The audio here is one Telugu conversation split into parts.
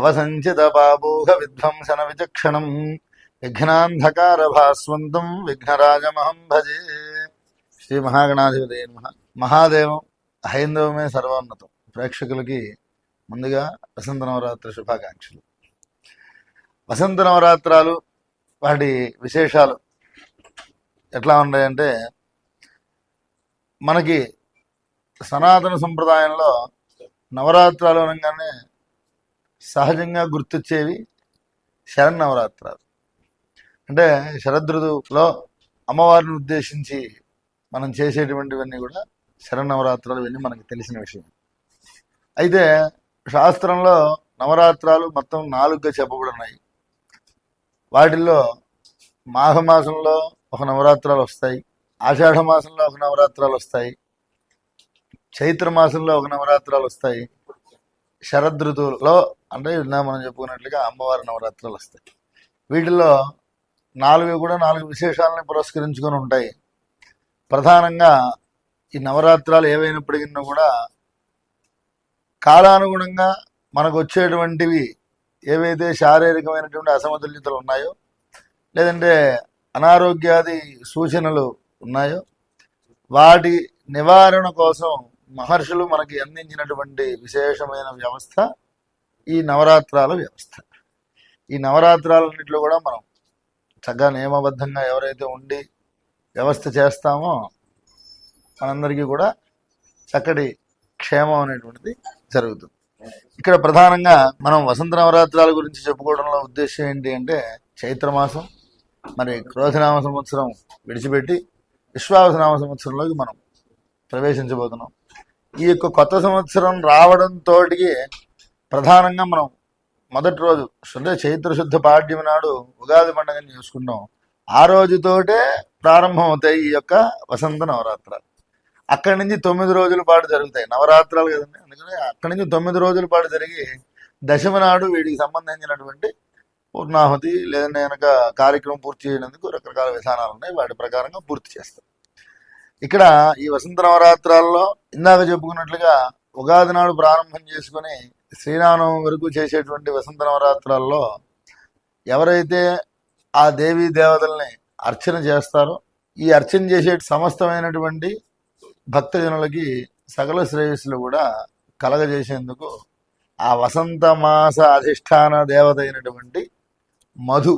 అవసంచిత బాబూహ విధ్వంసన విచక్షణం విఘ్నాంధకార భాస్వంతం విఘ్నరాజమహం భజే శ్రీ మహాగణాధిపతి మహాదేవం హైందవమే సర్వోన్నతం ప్రేక్షకులకి ముందుగా వసంత నవరాత్రి శుభాకాంక్షలు. వసంత నవరాత్రాలు వాటి విశేషాలు ఎట్లా ఉన్నాయంటే మనకి సనాతన సంప్రదాయంలో నవరాత్రాలు అనగానే సహజంగా గుర్తొచ్చేవి శరన్నవరాత్రాలు. అంటే శరదృతువులో అమ్మవారిని ఉద్దేశించి మనం చేసేటువంటివన్నీ కూడా శరన్నవరాత్రాలు ఇవన్నీ మనకు తెలిసిన విషయం. అయితే శాస్త్రంలో నవరాత్రాలు మొత్తం నాలుగుగా చెప్పబడినాయి వాటిల్లో మాఘమాసంలో ఒక నవరాత్రాలు వస్తాయి. ఆషాఢ మాసంలో ఒక నవరాత్రాలు వస్తాయి. చైత్ర మాసంలో ఒక నవరాత్రాలు వస్తాయి. శరదృతువులో అంటే ఇందా మనం చెప్పుకున్నట్లుగా అమ్మవారి నవరాత్రులు వస్తాయి. వీటిలో నాలుగు కూడా నాలుగు విశేషాలని పురస్కరించుకొని ఉంటాయి. ప్రధానంగా ఈ నవరాత్రాలు ఏవైనప్పటికీ కూడా కాలానుగుణంగా మనకు వచ్చేటువంటివి ఏవైతే శారీరకమైనటువంటి అసమతుల్యతలు ఉన్నాయో లేదంటే అనారోగ్యాది సూచనలు ఉన్నాయో వాటి నివారణ కోసం మహర్షులు మనకి అందించినటువంటి విశేషమైన వ్యవస్థ ఈ నవరాత్రాల వ్యవస్థ. ఈ నవరాత్రాలన్నింటిలో కూడా మనం చక్కగా నియమబద్ధంగా ఎవరైతే ఉండి వ్యవస్థ చేస్తామో మనందరికీ కూడా చక్కటి క్షేమం అనేటువంటిది జరుగుతుంది. ఇక్కడ ప్రధానంగా మనం వసంత నవరాత్రాల గురించి చెప్పుకోవడంలో ఉద్దేశం ఏంటి అంటే చైత్రమాసం మరి క్రోధనామ సంవత్సరం విడిచిపెట్టి విశ్వావసనామ సంవత్సరంలోకి మనం ప్రవేశించబోతున్నాం. ఈ యొక్క కొత్త సంవత్సరం రావడంతో ప్రధానంగా మనం మొదటి రోజు అంటే చైత్ర శుద్ధ పాడ్యం నాడు ఉగాది పండుగని చేసుకున్నాం ఆ రోజుతోటే ప్రారంభం అవుతాయి ఈ యొక్క వసంత నవరాత్రాలు. అక్కడి నుంచి తొమ్మిది రోజుల పాటు జరుగుతాయి. నవరాత్రాలు కదండి. అందుకని అక్కడి నుంచి తొమ్మిది రోజుల పాటు జరిగి దశమి నాడు వీటికి సంబంధించినటువంటి పూర్ణాహుతి లేదంటే కనుక కార్యక్రమం పూర్తి చేయడానికి రకరకాల విధానాలు ఉన్నాయి. వాటి ప్రకారంగా పూర్తి చేస్తారు ఇక్కడ ఈ వసంత నవరాత్రాల్లో ఇందాక చెప్పుకున్నట్లుగా ఉగాది నాడు ప్రారంభం చేసుకుని శ్రీరామనవమి వరకు చేసేటువంటి వసంత నవరాత్రాల్లో ఎవరైతే ఆ దేవీ దేవతల్ని అర్చన చేస్తారో ఈ అర్చన చేసే సమస్తమైనటువంటి భక్తజనులకి సకల శ్రేయస్సులు కూడా కలగజేసేందుకు ఆ వసంత మాస అధిష్టాన దేవత అయినటువంటి మధు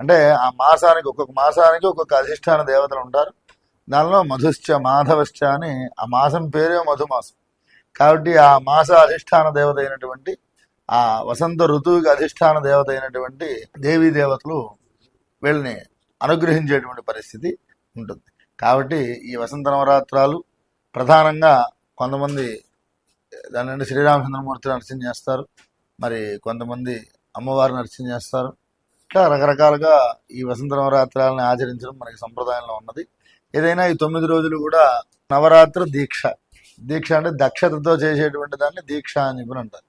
అంటే ఆ మాసానికి ఒక్కొక్క మాసానికి ఒక్కొక్క అధిష్టాన దేవతలు ఉంటారు. దానిలో మధుశ్చ మాధవశ్చ అని ఆ మాసం పేరే మధుమాసం. కాబట్టి ఆ మాస అధిష్టాన దేవత అయినటువంటి ఆ వసంత ఋతువుకి అధిష్టాన దేవత అయినటువంటి దేవీ దేవతలు వీళ్ళని అనుగ్రహించేటువంటి పరిస్థితి ఉంటుంది. కాబట్టి ఈ వసంత నవరాత్రాలు ప్రధానంగా కొంతమంది దాని నుండి శ్రీరామచంద్రమూర్తిని అర్చన చేస్తారు. మరి కొంతమంది అమ్మవారు అర్చన చేస్తారు. ఇట్లా రకరకాలుగా ఈ వసంత నవరాత్రాలను ఆచరించడం మనకి సంప్రదాయంలో ఉన్నది. ఏదైనా ఈ తొమ్మిది రోజులు కూడా నవరాత్రి దీక్ష. దీక్ష అంటే దక్షతతో చేసేటువంటి దాన్ని దీక్ష అని చెప్పి అంటారు.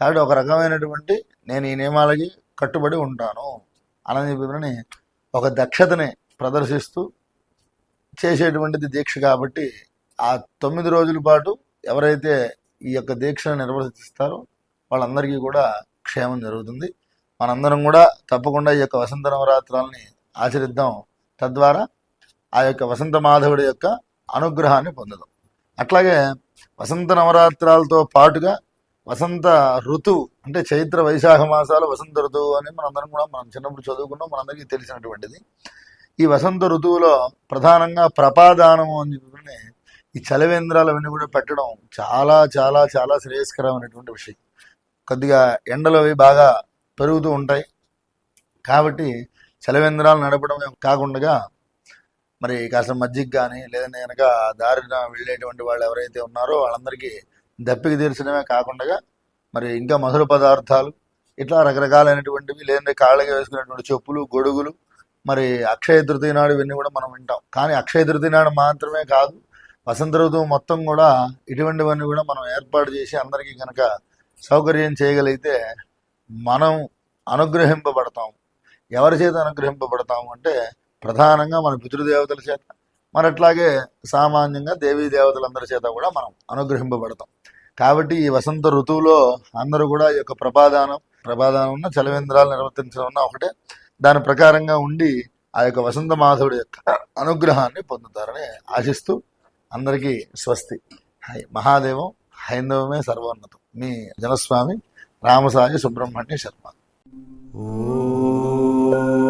కాబట్టి ఒక రకమైనటువంటి నేను ఈ నియమాలకి కట్టుబడి ఉంటాను అని చెప్పి ఒక దక్షతని ప్రదర్శిస్తూ చేసేటువంటిది దీక్ష కాబట్టి ఆ తొమ్మిది రోజుల పాటు ఎవరైతే ఈ యొక్క దీక్షను నిర్వర్తిస్తారో వాళ్ళందరికీ కూడా క్షేమం జరుగుతుంది. మనందరం కూడా తప్పకుండా ఈ యొక్క వసంత నవరాత్రాలని ఆచరిద్దాం. తద్వారా ఆ యొక్క వసంత మాధవుడి యొక్క అనుగ్రహాన్ని పొందడం అట్లాగే వసంత నవరాత్రాలతో పాటుగా వసంత ఋతువు అంటే చైత్ర వైశాఖ మాసాలు వసంత ఋతువు అని మనందరం కూడా మనం చిన్నప్పుడు చదువుకున్నాం మనందరికీ తెలిసినటువంటిది. ఈ వసంత ఋతువులో ప్రధానంగా ప్రపాదానము అని చెప్పి ఈ చలవేంద్రాలవన్నీ కూడా పెట్టడం చాలా చాలా చాలా శ్రేయస్కరమైనటువంటి విషయం. కొద్దిగా ఎండలు అవి బాగా పెరుగుతూ ఉంటాయి. కాబట్టి చలవేంద్రాలు నడపడం కాకుండా మరి కాస్త మజ్జిగ కానీ లేదంటే కనుక దారిన వెళ్ళేటువంటి వాళ్ళు ఎవరైతే ఉన్నారో వాళ్ళందరికీ దప్పిక తీర్చడమే కాకుండా మరి ఇంకా మధుర పదార్థాలు ఇట్లా రకరకాలైనటువంటివి లేదంటే కాళ్ళకి వేసుకునేటువంటి చెప్పులు గొడుగులు మరి అక్షయ తృతీయ నాడు ఇవన్నీ కూడా మనం వింటాం. కానీ అక్షయ తృతీయ నాడు మాత్రమే కాదు వసంత ఋతువు మొత్తం కూడా ఇటువంటివన్నీ కూడా మనం ఏర్పాటు చేసి అందరికీ కనుక సౌకర్యం చేయగలిగితే మనం అనుగ్రహింపబడతాం. ఎవరి చేత అనుగ్రహింపబడతాము అంటే ప్రధానంగా మన పితృదేవతల చేత మరి అట్లాగే సామాన్యంగా దేవీ దేవతలందరి చేత కూడా మనం అనుగ్రహింపబడతాం. కాబట్టి ఈ వసంత ఋతువులో అందరూ కూడా ఈ యొక్క ప్రపాదానం ప్రభాదానం ఉన్న చలవేంద్రాలు నిర్వర్తించడం ఉన్న ఒకటే. దాని ప్రకారంగా ఉండి ఆ యొక్క వసంత మాధవుడి యొక్క అనుగ్రహాన్ని పొందుతారని ఆశిస్తూ అందరికీ స్వస్తి. హై మహాదేవం హైందవమే సర్వోన్నతం. మీ జనస్వామి రామసాయి సుబ్రహ్మణ్య శర్మ. ఓ